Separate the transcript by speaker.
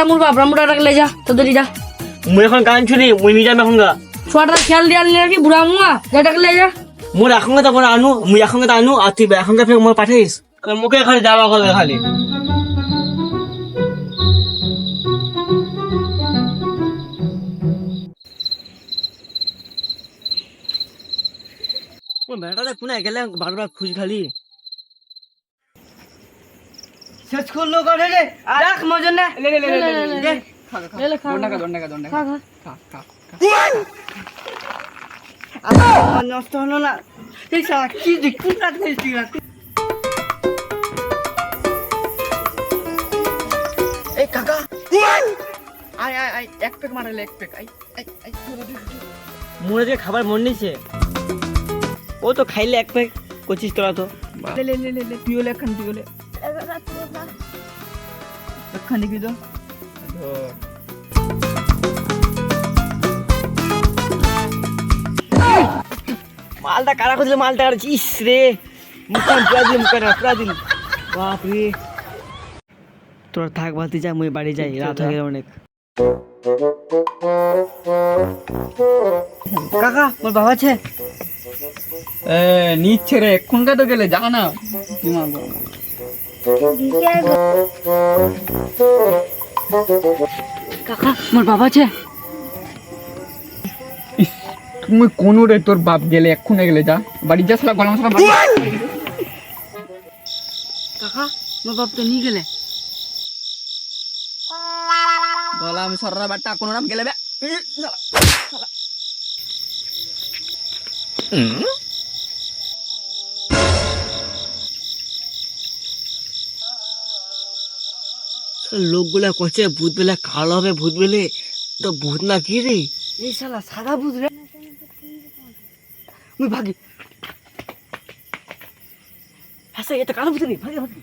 Speaker 1: যা মোর বাপ রামুটা রাখলে যা তোদের যা।
Speaker 2: মুই এখন গান শুনি মুই নিয়ে যাম এখন গা
Speaker 1: ছোয়াটা খেয়াল দিয়ে আনলি নাকি বুড়া মুয়া যা ডাকলে যা।
Speaker 2: মোর এখন তখন আনু মুই এখন আনু আর তুই এখন ফের মই পাঠাইস? মুখে খালি যাওয়া করবে খালি। বেটাটা কোনায় গেলে বারবার খুঁজ খালি? শেষ করল করে রে দেখ মজন না লে লে লে লে লে
Speaker 1: লে লে খা
Speaker 3: দণ্ডাকা দণ্ডাকা দণ্ডাকা
Speaker 1: খা খা
Speaker 3: খা খা
Speaker 2: নষ্ট হলো না এই সারা কি দেখুন
Speaker 3: এই কাকা আয় আয় আয় এক পেক মারালে এক পেক আই আই আই
Speaker 2: মোরে যে খাবার মন নিছে ও তো খাইলে এক পেক কচিস তোরা তো
Speaker 3: লে লে লে লে লে তুই হলে একখান তুই একখান দেখবি তো
Speaker 2: মালটা কারা করছিল মালটা কারা? ইস রে। মুখান পুরা দিল মুখান পুরা দিল বাপ রে। তোরা থাক বাতি যা মুই বাড়ি যাই। রাত হয়ে গেল অনেক। কাকা মোর বাবা আছে?
Speaker 3: এ নিচ্ছে রে। এক্ষুনকার তো গেলে যা না গরম।
Speaker 1: কাকা মোর বাবা আছে।
Speaker 3: তুমি কোন রে তোর বাপ গেলে এক্ষুনে গেলে যা। বাড়ি যা সালা গরম সালা
Speaker 1: কাকা মোর বাপ তো নিয়ে গেলে।
Speaker 3: বলা আমি সররা বাট্টা কোনো নাম গেলে বে।
Speaker 2: লোকগুলা করছে ভূত বেলা কালো হবে ভূত বেলে তো ভূত না কি রে?
Speaker 1: এই শালা সাদা ভূত রে।
Speaker 2: মুই ভাগি। হ্যাঁ এটা কালো ভূত রে ভাগি ভাগে।